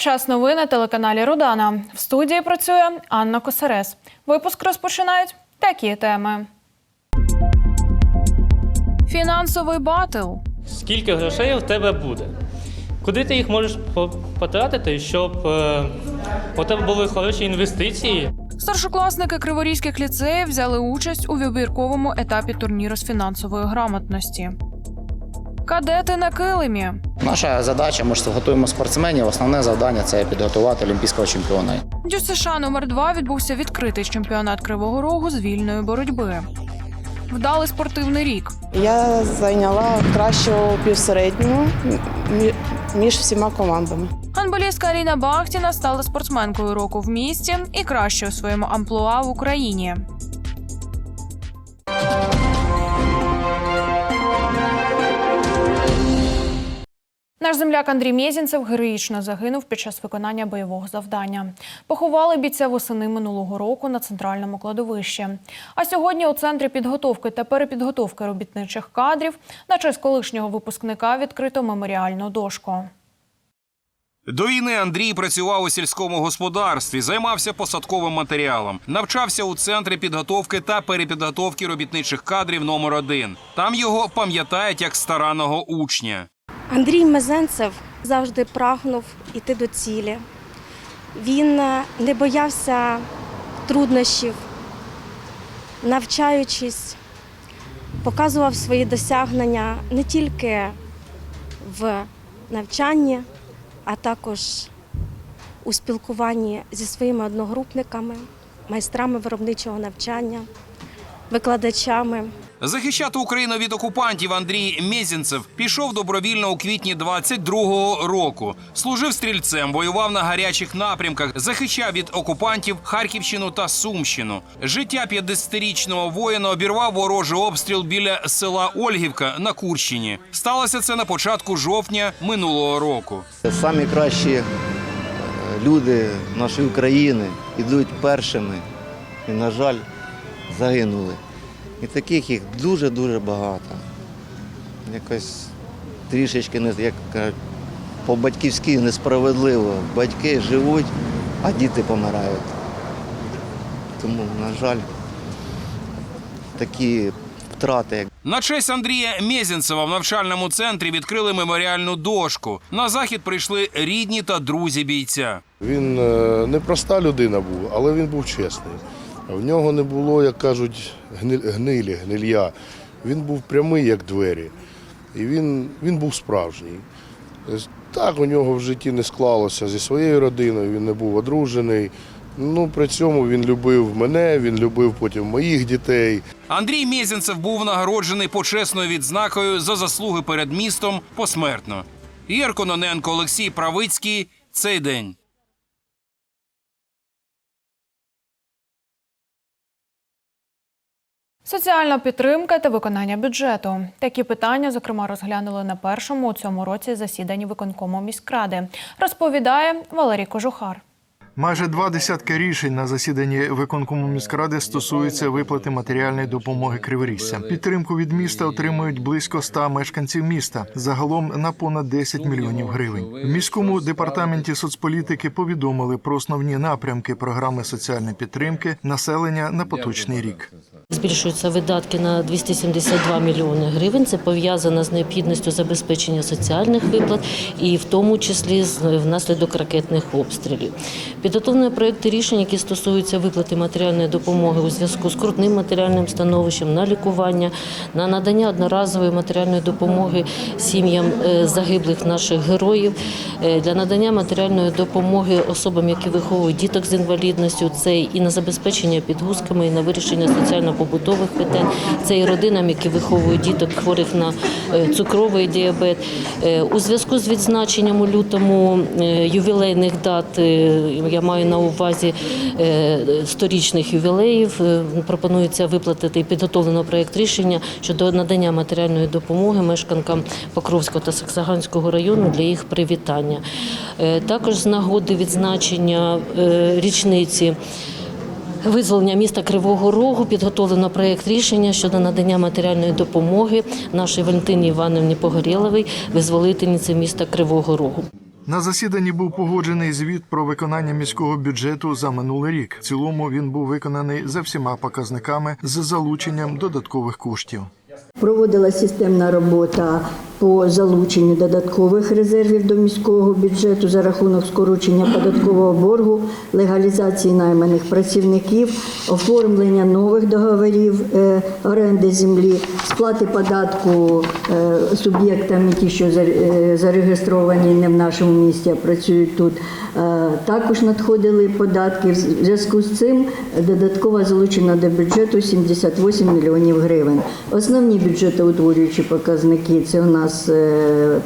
Час новин на телеканалі Рудана. В студії працює Анна Косарес. Випуск розпочинають такі теми. Фінансовий батл. Скільки грошей в тебе буде? Куди ти їх можеш потратити, щоб е, у тебе були хороші інвестиції? Старшокласники криворізьких ліцеїв взяли участь у вибірковому етапі турніру з фінансової грамотності. Кадети на килимі. Наша задача, ми ж готуємо спортсменів. Основне завдання це підготувати олімпійського чемпіона. Дю США номер 2 відбувся відкритий чемпіонат Кривого Рогу з вільної боротьби. Вдалий спортивний рік. Я зайняла кращу півсередню між всіма командами. Гандболістка Аліна Бахтіна стала спортсменкою року в місті і кращою своєму амплуа в Україні. Наш земляк Андрій Мєзінцев героїчно загинув під час виконання бойового завдання. Поховали бійця восени минулого року на центральному кладовищі. А сьогодні у центрі підготовки та перепідготовки робітничих кадрів на честь колишнього випускника відкрито меморіальну дошку. До війни Андрій працював у сільському господарстві, займався посадковим матеріалом, навчався у центрі підготовки та перепідготовки робітничих кадрів номер 1 Там його пам'ятають як старанного учня. Андрій Мезенцев завжди прагнув іти до цілі. Він е, не боявся труднощів, навчаючись, показував свої досягнення не тільки в навчанні, а також у спілкуванні зі своїми одногрупниками, майстрами виробничого навчання, викладачами. Захищати Україну від окупантів Андрій Мєзінцев пішов добровільно у квітні 22-го року. Служив стрільцем, воював на гарячих напрямках, захищав від окупантів Харківщину та Сумщину. Життя 50-річного воїна обірвав ворожий обстріл біля села Ольгівка на Курщині. Сталося це на початку жовтня минулого року. Самі кращі е, люди нашої України йдуть першими і, на жаль, загинули. І таких їх дуже-дуже багато. Якось трішечки не як кажуть, по-батьківськи несправедливо. Батьки живуть, а діти помирають. Тому, на жаль, такі втрати, як На честь Андрія Мєзінцева в навчальному центрі відкрили меморіальну дошку. На захід прийшли рідні та друзі бійця. Він е, не проста людина був, але він був чесний. В нього не було, як кажуть, гнилі, гнилья. Він був прямий, як двері. І він, він був справжній. Так, у нього в житті не склалося зі своєю родиною, він не був одружений. Ну, при цьому він любив мене, він любив потім моїх дітей. Андрій Мєзінцев був нагороджений почесною відзнакою за заслуги перед містом посмертно. Ігор Кононенко, Олексій Правицький. Цей день. Соціальна підтримка та виконання бюджету. Такі питання, зокрема, розглянули на першому у цьому році засіданні виконкому міськради. Розповідає Валерій Кожухар. Майже два десятки рішень на засіданні виконкому міськради стосуються виплати матеріальної допомоги Криворіжцям. Підтримку від міста отримують близько ста мешканців міста, загалом на понад 10 мільйонів гривень. В міському департаменті соцполітики повідомили про основні напрямки програми соціальної підтримки населення на поточний рік. Збільшуються видатки на 272 мільйони гривень. Це пов'язано з необхідністю забезпечення соціальних виплат і в тому числі внаслідок ракетних обстрілів. Підготовлені проекти рішень, які стосуються виплати матеріальної допомоги у зв'язку з крутним матеріальним становищем на лікування, на надання одноразової матеріальної допомоги сім'ям е, загиблих наших героїв, е, для надання матеріальної допомоги особам, які виховують діток з інвалідністю. Це і на забезпечення підгузками, і на вирішення соціально-побутових питань. Це і родинам, які виховують діток хворих на е, цукровий діабет. Е, У зв'язку з відзначенням у лютому е, ювілейних дат, я маю на увазі сторічних ювілеїв, пропонується виплатити і підготовлено проєкт рішення щодо надання матеріальної допомоги мешканкам Покровського та Саксаганського району для їх привітання. Також з нагоди відзначення річниці. Визволення міста Кривого Рогу підготовлено проєкт рішення щодо надання матеріальної допомоги нашій Валентині Іванівні Погорєловій, визволительниці міста Кривого Рогу. На засіданні був погоджений звіт про виконання міського бюджету за минулий рік. В цілому він був виконаний за всіма показниками з залученням додаткових коштів. Проводила системна робота по залученню додаткових резервів до міського бюджету за рахунок скорочення податкового боргу, легалізації найманих працівників, оформлення нових договорів е, оренди землі, сплати податку е, суб'єктами, ті, що е, зареєстровані не в нашому місті, а працюють тут. Також надходили податки. В зв'язку з цим додатково залучено до бюджету 78 мільйонів гривень. Основні бюджетоутворюючі показники це у нас е,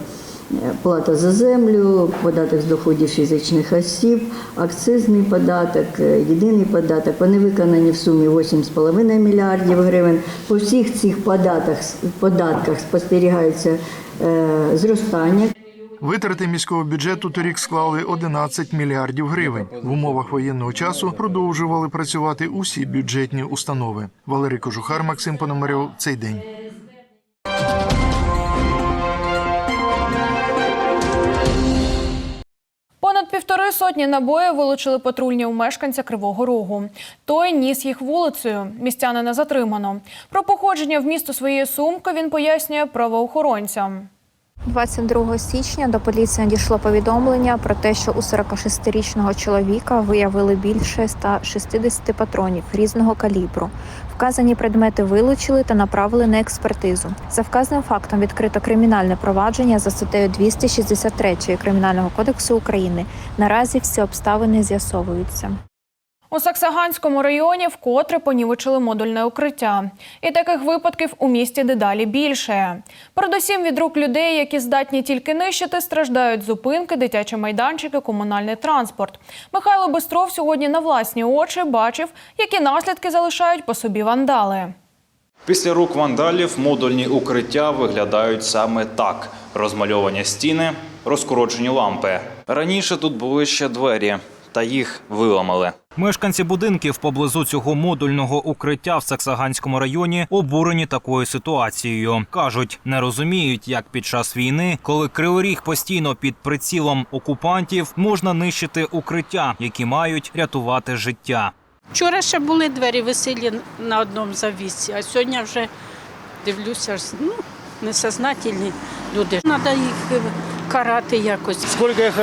плата за землю, податок з доходів фізичних осіб, акцизний податок, е, єдиний податок. Вони виконані в сумі 8,5 мільярдів гривень. По всіх цих податках, податках спостерігається е, зростання. Витрати міського бюджету торік склали 11 мільярдів гривень. В умовах воєнного часу продовжували працювати усі бюджетні установи. Валерій Кожухар, Максим Пономарьов. Цей день. Понад півтори сотні набоїв вилучили патрульні у мешканця Кривого Рогу. Той ніс їх вулицею. Містянина затримано. Про походження в місто своєї сумки він пояснює правоохоронцям. 22 січня до поліції надійшло повідомлення про те, що у 46-річного чоловіка виявили більше 160 патронів різного калібру. Вказані предмети вилучили та направили на експертизу. За вказаним фактом відкрито кримінальне провадження за статтею 263 Кримінального кодексу України. Наразі всі обставини з'ясовуються. У Саксаганському районі вкотре понівечили модульне укриття. І таких випадків у місті дедалі більше. Передусім від рук людей, які здатні тільки нищити, страждають зупинки, дитячі майданчики, комунальний транспорт. Михайло Бистров сьогодні на власні очі бачив, які наслідки залишають по собі вандали. Після рук вандалів модульні укриття виглядають саме так: розмальовані стіни, розкороджені лампи. Раніше тут були ще двері, та їх виламали. Мешканці будинків поблизу цього модульного укриття в Саксаганському районі обурені такою ситуацією. кажуть, не розуміють, як під час війни, коли кривий ріг постійно під прицілом окупантів, можна нищити укриття, які мають рятувати життя. Вчора ще були двері веселі на одному завісі, а сьогодні вже дивлюся, ну, несознательні люди. Треба їх карати якось.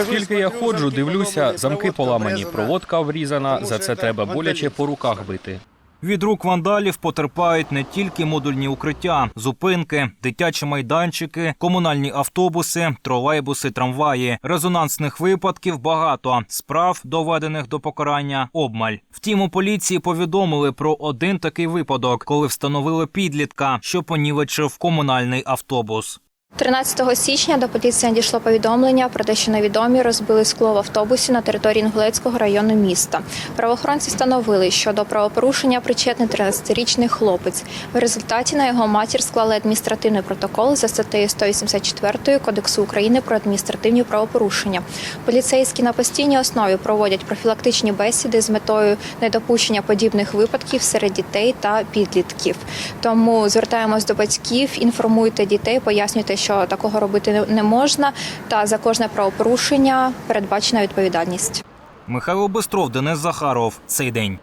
Скільки я ходжу, дивлюся, замки поламані, проводка врізана. За це треба боляче по руках бити. Від рук вандалів потерпають не тільки модульні укриття, зупинки, дитячі майданчики, комунальні автобуси, тролейбуси, трамваї. Резонансних випадків багато. Справ, доведених до покарання, обмаль. Втім, у поліції повідомили про один такий випадок, коли встановили підлітка, що понівечив комунальний автобус. 13 січня до поліції надійшло повідомлення про те, що невідомі розбили скло в автобусі на території Інгулецького району міста. Правоохоронці встановили, що до правопорушення причетний 13-річний хлопець. В результаті на його матір склали адміністративний протокол за статтею 184 Кодексу України про адміністративні правопорушення. Поліцейські на постійній основі проводять профілактичні бесіди з метою недопущення подібних випадків серед дітей та підлітків. Тому звертаємось до батьків, інформуйте дітей, пояснюйте, що такого робити не- можна, та за кожне правопорушення передбачена відповідальність. Михайло Бистров, Денис Захаров. Цей день.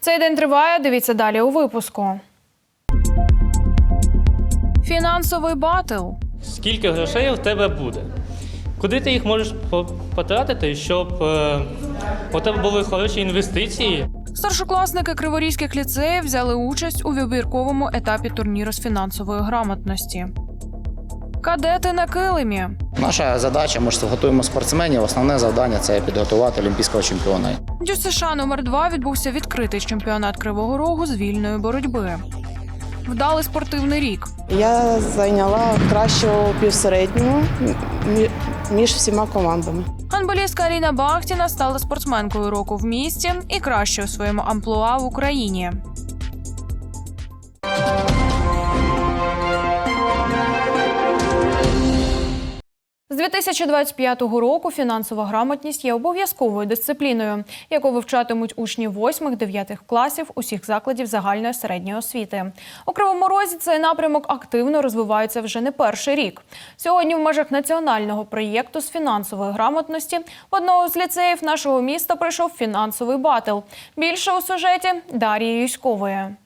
Цей день триває. Дивіться далі у випуску. Фінансовий батл. Скільки грошей в тебе буде? Куди ти їх можеш потратити, щоб е, у тебе були хороші інвестиції? Старшокласники криворізьких ліцеїв взяли участь у вибірковому етапі турніру з фінансової грамотності. Кадети на килимі. Наша задача, ми ж готуємо спортсменів. Основне завдання це підготувати олімпійського чемпіона. Дю США номер 2 відбувся відкритий чемпіонат Кривого Рогу з вільної боротьби. Вдалий спортивний рік. Я зайняла кращу півсередню між всіма командами. Гандболістка Аліна Бахтіна стала спортсменкою року в місті і кращою своєму амплуа в Україні. З 2025 року фінансова грамотність є обов'язковою дисципліною, яку вивчатимуть учні 8-9 класів усіх закладів загальної середньої освіти. У Кривому Розі цей напрямок активно розвивається вже не перший рік. Сьогодні в межах національного проєкту з фінансової грамотності в одного з ліцеїв нашого міста пройшов фінансовий батл. Більше у сюжеті Дар'ї Юськової.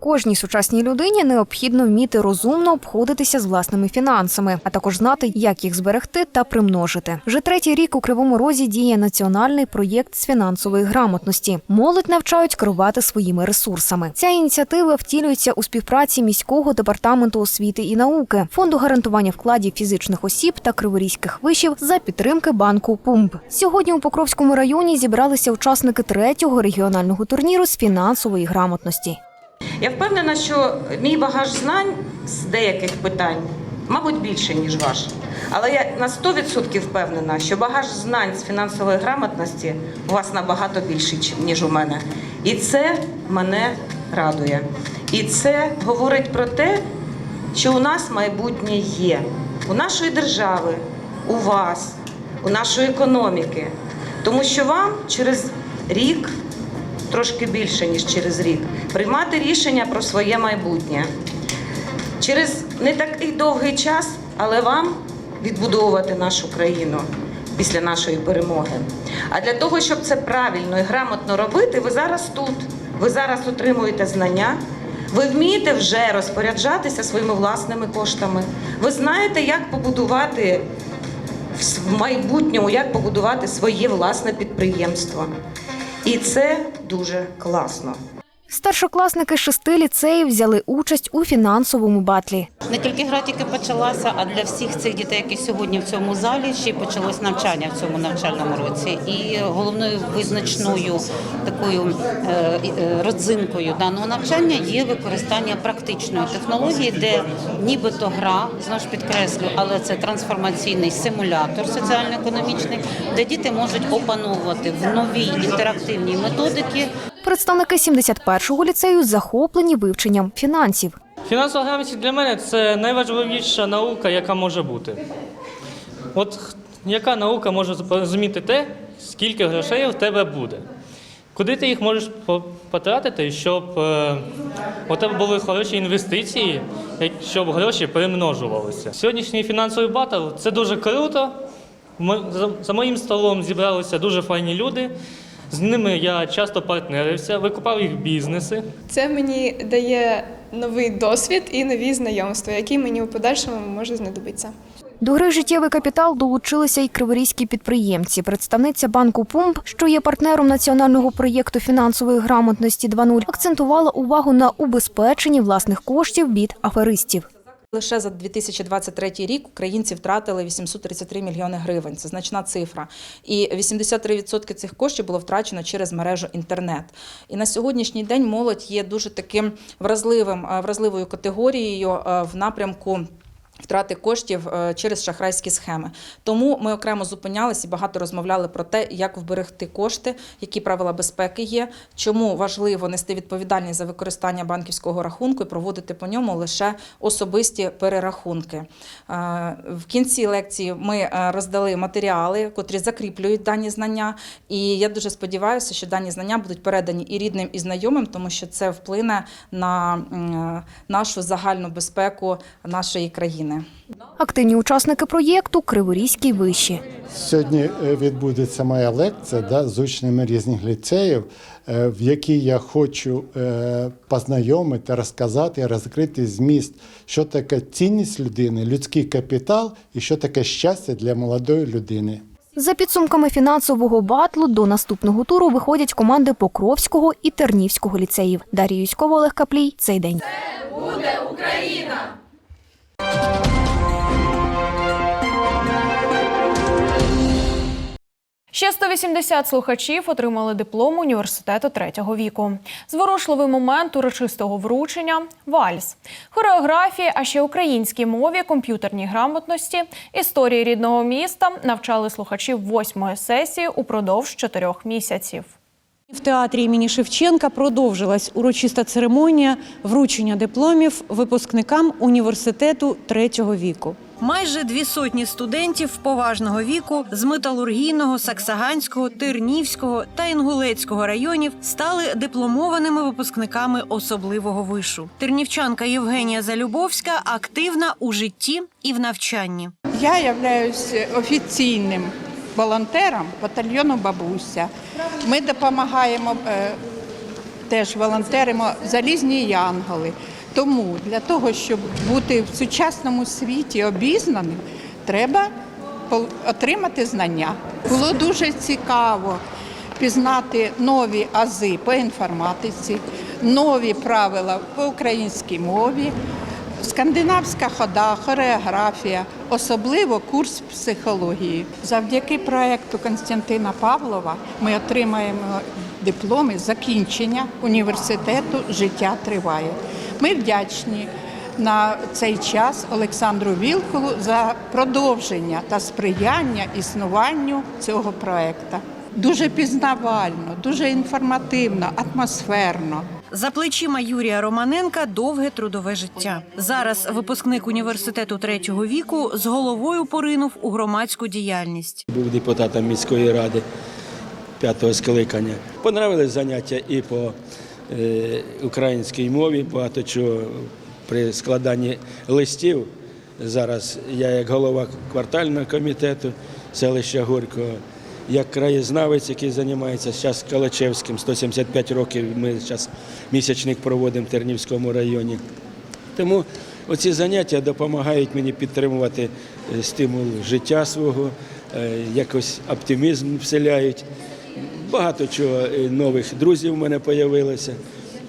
Кожній сучасній людині необхідно вміти розумно обходитися з власними фінансами, а також знати, як їх зберегти та примножити. Вже третій рік у Кривому Розі діє національний проєкт з фінансової грамотності. Молодь навчають керувати своїми ресурсами. Ця ініціатива втілюється у співпраці міського департаменту освіти і науки, фонду гарантування вкладів фізичних осіб та криворізьких вишів за підтримки банку ПУМБ. Сьогодні у Покровському районі зібралися учасники третього регіонального турніру з фінансової грамотності. Я впевнена, що мій багаж знань з деяких питань, мабуть, більше, ніж ваш. Але я на 100% впевнена, що багаж знань з фінансової грамотності у вас набагато більший, ніж у мене. І це мене радує. І це говорить про те, що у нас майбутнє є. У нашої держави, у вас, у нашої економіки. Тому що вам через рік трошки більше, ніж через рік, приймати рішення про своє майбутнє. Через не такий довгий час, але вам відбудовувати нашу країну після нашої перемоги. А для того, щоб це правильно і грамотно робити, ви зараз тут. Ви зараз отримуєте знання. Ви вмієте вже розпоряджатися своїми власними коштами. Ви знаєте, як побудувати в майбутньому, як побудувати своє власне підприємство. І це дуже класно. Старшокласники шести ліцеїв взяли участь у фінансовому батлі. Не тільки гра тільки почалася, а для всіх цих дітей, які сьогодні в цьому залі, ще й почалось навчання в цьому навчальному році. І головною визначною такою е, е, родзинкою даного навчання є використання практичної технології, де нібито гра, знову ж підкреслю, але це трансформаційний симулятор соціально-економічний, де діти можуть опановувати в новій інтерактивній методики Представники 71-го ліцею захоплені вивченням фінансів. Фінансова грамотність для мене це найважливіша наука, яка може бути. От яка наука може зрозуміти те, скільки грошей в тебе буде? Куди ти їх можеш потратити, щоб е, у тебе були хороші інвестиції, щоб гроші перемножувалися? Сьогоднішній фінансовий батл це дуже круто. За моїм столом зібралися дуже файні люди. З ними я часто партнерився, викупав їх бізнеси. Це мені дає новий досвід і нові знайомства, які мені у подальшому можуть знадобитися. До гри життєвий капітал долучилися й криворізькі підприємці. Представниця банку ПУМБ, що є партнером національного проєкту фінансової грамотності 2.0, акцентувала увагу на убезпеченні власних коштів від аферистів. Лише за 2023 рік українці втратили 833 мільйони гривень. Це значна цифра. І 83% цих коштів було втрачено через мережу інтернет. І на сьогоднішній день молодь є дуже таким вразливим, е, вразливою категорією е, в напрямку. Втрати коштів е, через шахрайські схеми. Тому ми окремо зупинялися і багато розмовляли про те, як вберегти кошти, які правила безпеки є, чому важливо нести відповідальність за використання банківського рахунку і проводити по ньому лише особисті перерахунки. Е, В кінці лекції ми е, роздали матеріали, котрі закріплюють дані знання. І я дуже сподіваюся, що дані знання будуть передані і рідним, і знайомим, тому що це вплине на нашу загальну безпеку нашої країни. Активні учасники проєкту Криворізький виші. Сьогодні е, відбудеться моя лекція да, з учнями різних ліцеїв, е, в якій я хочу е, познайомити, розказати, розкрити зміст, що таке цінність людини, людський капітал і що таке щастя для молодої людини. За підсумками фінансового батлу до наступного туру виходять команди Покровського і Тернівського ліцеїв. Дар'я Юськова, Олег Каплій. Цей день. Буде Україна! Ще 180 слухачів отримали диплом університету третього віку. Зворушливий момент урочистого вручення вальс, хореографії, а ще українській мові, комп'ютерній грамотності, історії рідного міста навчали слухачів восьмої сесії упродовж чотирьох місяців. В театрі імені Шевченка продовжилась урочиста церемонія вручення дипломів випускникам університету третього віку. Майже дві сотні студентів поважного віку з металургійного, саксаганського, тернівського та інгулецького районів стали дипломованими випускниками особливого вишу. Тернівчанка Євгенія Залюбовська активна у житті і в навчанні. Я являюсь офіційним волонтером батальйону Бабуся. Ми допомагаємо е, теж волонтеримо залізні янголи. Тому для того, щоб бути в сучасному світі обізнаним, треба отримати знання. Було дуже цікаво пізнати нові ази по інформатиці, нові правила по українській мові. Скандинавська хода, хореографія, особливо курс психології. Завдяки проекту Константина Павлова ми отримаємо дипломи закінчення університету Життя триває. Ми вдячні на цей час Олександру Вілкулу за продовження та сприяння існуванню цього проекту. Дуже пізнавально, дуже інформативно, атмосферно. За плечима Юрія Романенка довге трудове життя. Зараз випускник університету третього віку з головою поринув у громадську діяльність. Був депутатом міської ради п'ятого скликання. Понравились заняття і по е, українській мові, багато чого при складанні листів. Зараз я як голова квартального комітету селища Горького, як краєзнавець, який займається зараз Калачевським, 175 років ми зараз місячник проводимо в Тернівському районі. Тому оці заняття допомагають мені підтримувати е, стимул життя свого, е, якось оптимізм вселяють. Багато чого е, нових друзів в мене з'явилося.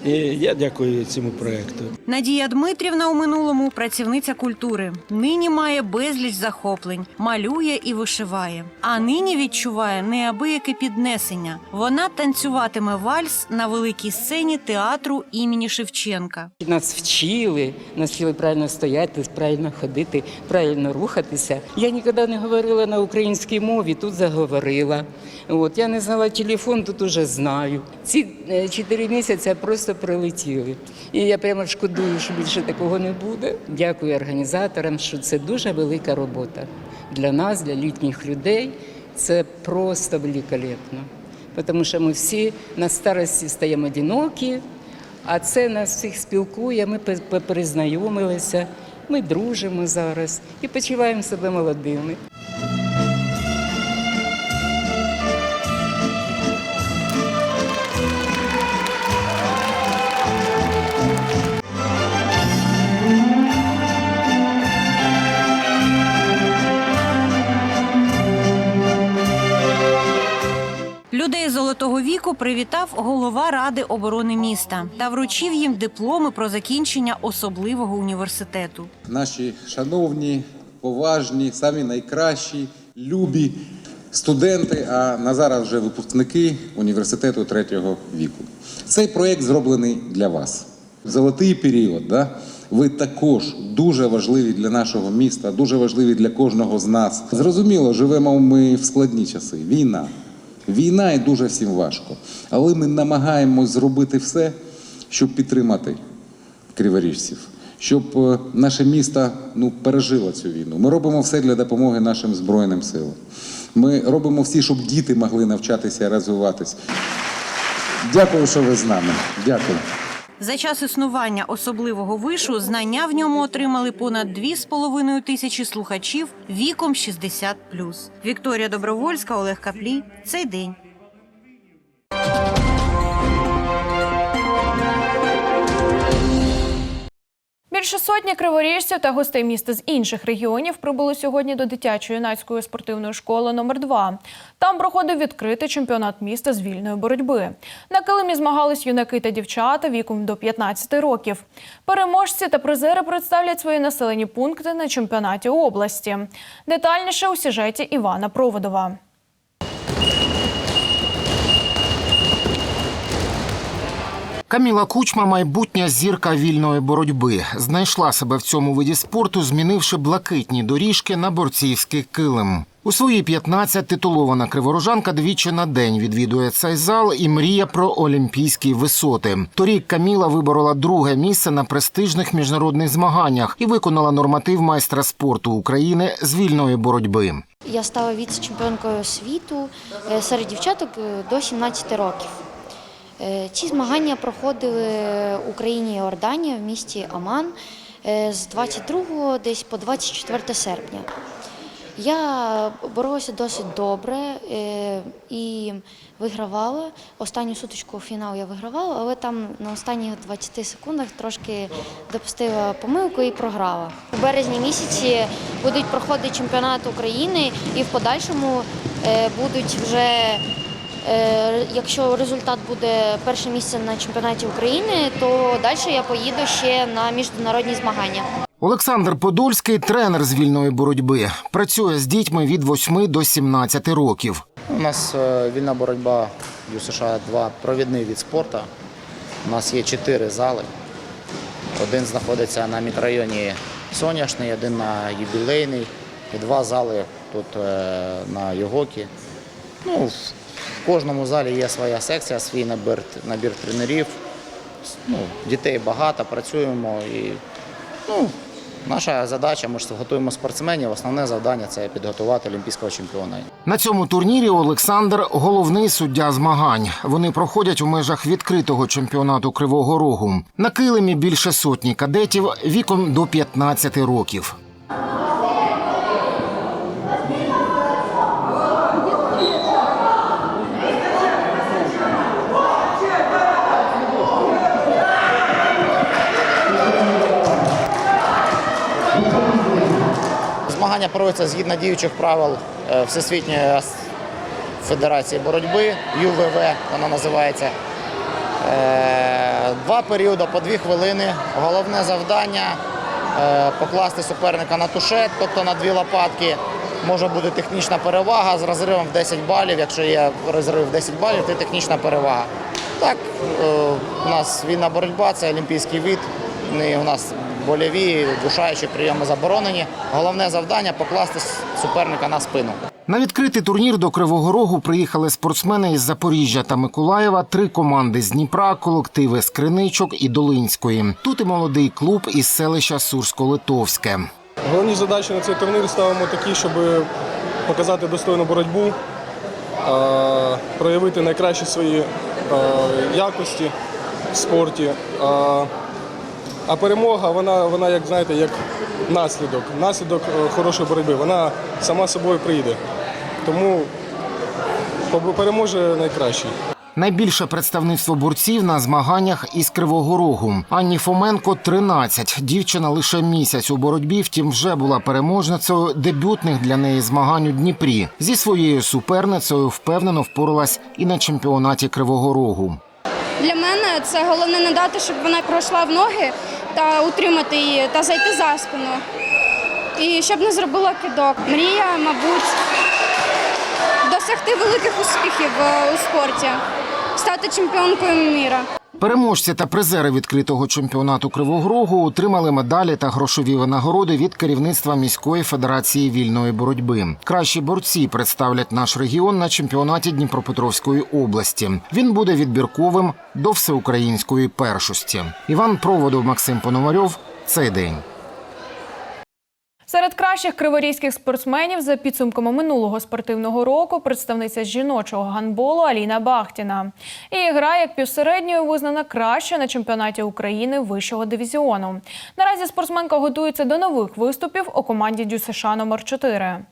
І я дякую цьому проєкту. Надія Дмитрівна у минулому працівниця культури. Нині має безліч захоплень, малює і вишиває. А нині відчуває неабияке піднесення. Вона танцюватиме вальс на великій сцені театру імені Шевченка. Нас вчили, нас вчили правильно стояти, правильно ходити, правильно рухатися. Я ніколи не говорила на українській мові, тут заговорила. От я не знала телефон, тут уже знаю. Ці е, чотири місяці просто прилетіли. І я прямо шкодую, що більше такого не буде. Дякую організаторам, що це дуже велика робота для нас, для літніх людей. Це просто великолепно. Тому що ми всі на старості стаємо одинокі, а це нас всіх спілкує. Ми пе- пе- перезнайомилися, ми дружимо зараз і почуваємо себе молодими. Віку привітав голова ради оборони міста та вручив їм дипломи про закінчення особливого університету. наші шановні, поважні, самі найкращі, любі студенти, а на зараз вже випускники університету третього віку. Цей проєкт зроблений для вас. Золотий період, да? ви також дуже важливі для нашого міста, дуже важливі для кожного з нас. Зрозуміло, живемо ми в складні часи. Війна. Війна і дуже всім важко. Але ми намагаємось зробити все, щоб підтримати криворіжців, щоб е, наше місто ну, пережило цю війну. Ми робимо все для допомоги нашим Збройним силам. Ми робимо всі, щоб діти могли навчатися і розвиватись. Дякую, що ви з нами. Дякую. За час існування особливого вишу знання в ньому отримали понад 2,5 тисячі слухачів віком 60+. Вікторія Добровольська, Олег Каплій. Цей день. Більше сотні криворіжців та гостей міста з інших регіонів прибули сьогодні до дитячо-юнацької спортивної школи номер 2 Там проходив відкритий чемпіонат міста з вільної боротьби. На килимі змагались юнаки та дівчата віком до 15 років. Переможці та призери представлять свої населені пункти на чемпіонаті області. Детальніше у сюжеті Івана Проводова. Каміла Кучма, майбутня зірка вільної боротьби, знайшла себе в цьому виді спорту, змінивши блакитні доріжки на борцівський килим. У свої 15 титулована криворожанка двічі на день відвідує цей зал і мріє про олімпійські висоти. Торік Каміла виборола друге місце на престижних міжнародних змаганнях і виконала норматив майстра спорту України з вільної боротьби. Я стала віце-чемпіонкою світу е, серед дівчаток е, до 17 років. Е, Ці змагання проходили в Україні і Йорданія в місті Аман е, з 22 десь по 24 серпня. Я боролася досить добре е, і вигравала. Останню сутичку фінал я вигравала, але там на останніх 20 секундах трошки допустила помилку і програла. У березні місяці будуть проходити чемпіонат України і в подальшому будуть вже, якщо результат буде перше місце на чемпіонаті України, то далі я поїду ще на міжнародні змагання. Олександр Подольський тренер з вільної боротьби. Працює з дітьми від 8 до 17 років. У нас е, вільна боротьба у США 2 провідний від спорту. У нас є чотири зали. Один знаходиться на мікрорайоні Соняшний, один на юбілейний і два зали тут е, на Йогокі. Ну, в кожному залі є своя секція, свій набір, набір тренерів. Ну, дітей багато, працюємо і ну, наша задача, ми ж готуємо спортсменів. Основне завдання це підготувати олімпійського чемпіона. На цьому турнірі Олександр головний суддя змагань. Вони проходять у межах відкритого чемпіонату Кривого Рогу. На килимі більше сотні кадетів віком до 15 років. Змагання проводяться згідно діючих правил е, Всесвітньої федерації боротьби, ЮВВ вона називається. Е, Два періоди по дві хвилини. Головне завдання е, покласти суперника на тушет, тобто на дві лопатки. Може бути технічна перевага з розривом в 10 балів. Якщо є розрив в 10 балів, то технічна перевага. Так, у нас вільна боротьба, це олімпійський вид. У нас больові, душаючі прийоми заборонені. Головне завдання покласти суперника на спину. На відкритий турнір до Кривого Рогу приїхали спортсмени із Запоріжжя та Миколаєва, три команди з Дніпра, колективи з Криничок і Долинської. Тут і молодий клуб із селища Сурсько-Литовське. Головні задачі на цей турнір ставимо такі, щоб показати достойну боротьбу, проявити найкращі свої якості в спорті. А перемога, вона, вона як знаєте, як наслідок, наслідок е, хорошої боротьби. Вона сама собою прийде. Тому переможе найкращий. Найбільше представництво борців на змаганнях із Кривого Рогу. Анні Фоменко 13. Дівчина лише місяць у боротьбі, втім вже була переможницею дебютних для неї змагань у Дніпрі. Зі своєю суперницею впевнено впоралась і на чемпіонаті Кривого Рогу. Для мене це головне не дати, щоб вона пройшла в ноги та утримати її та зайти за спину. І щоб не зробила кидок. Мрія, мабуть, досягти великих успіхів е, у спорті, стати чемпіонкою міра. Переможці та призери відкритого чемпіонату Кривого Рогу отримали медалі та грошові винагороди від керівництва міської федерації вільної боротьби. Кращі борці представлять наш регіон на чемпіонаті Дніпропетровської області. Він буде відбірковим до всеукраїнської першості. Іван Проводов, Максим Пономарьов. Цей день. Серед кращих криворізьких спортсменів за підсумками минулого спортивного року представниця жіночого гандболу Аліна Бахтіна. Її гра як півсередньою визнана краще на чемпіонаті України вищого дивізіону. Наразі спортсменка готується до нових виступів у команді Дю США номер 4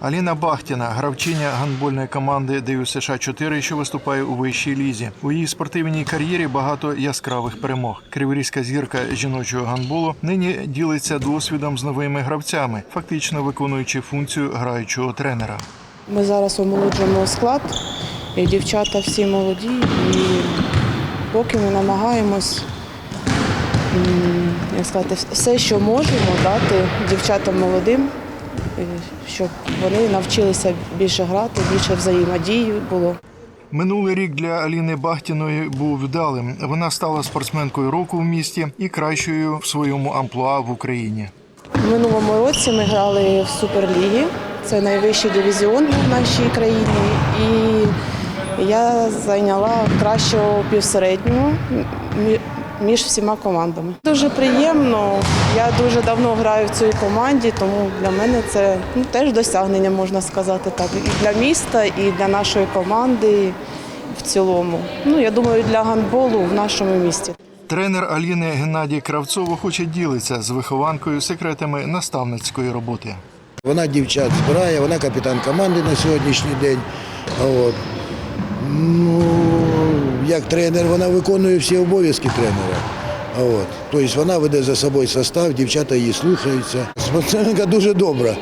Аліна Бахтіна, гравчиня гандбольної команди ДЮ США 4 що виступає у вищій лізі. У її спортивній кар'єрі багато яскравих перемог. Криворізька зірка жіночого гандболу нині ділиться досвідом з новими гравцями, фактично виконуючи функцію граючого тренера. Ми зараз омолоджуємо склад, і дівчата всі молоді, і поки ми намагаємось як сказати, все, що можемо дати дівчатам молодим, щоб вони навчилися більше грати, більше взаємодії було. Минулий рік для Аліни Бахтіної був вдалим. Вона стала спортсменкою року в місті і кращою в своєму амплуа в Україні. У минулому році ми грали в Суперлігі. Це найвищий дивізіон в нашій країні. І я зайняла кращого півсереднього між всіма командами. Дуже приємно. Я дуже давно граю в цій команді, тому для мене це ну, теж досягнення, можна сказати так. І для міста, і для нашої команди в цілому. Ну, я думаю, для гандболу в нашому місті. Тренер Аліни Геннадій Кравцов охоче ділиться з вихованкою секретами наставницької роботи. Вона дівчат збирає, вона капітан команди на сьогоднішній день. От. Ну, як тренер, вона виконує всі обов'язки тренера. От. Тобто вона веде за собою состав, дівчата її слухаються. Спортсменка дуже добра.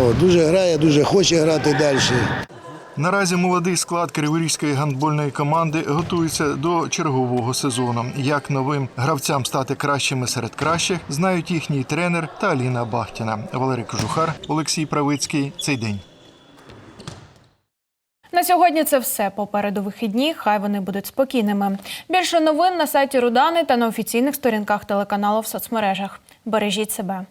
От. Дуже грає, дуже хоче грати далі. Наразі молодий склад криворізької гандбольної команди готується до чергового сезону. Як новим гравцям стати кращими серед кращих, знають їхній тренер та Аліна Бахтіна. Валерій Кожухар, Олексій Правицький. Цей день. На сьогодні це все. Попереду вихідні. Хай вони будуть спокійними. Більше новин на сайті Рудани та на офіційних сторінках телеканалу в соцмережах. Бережіть себе.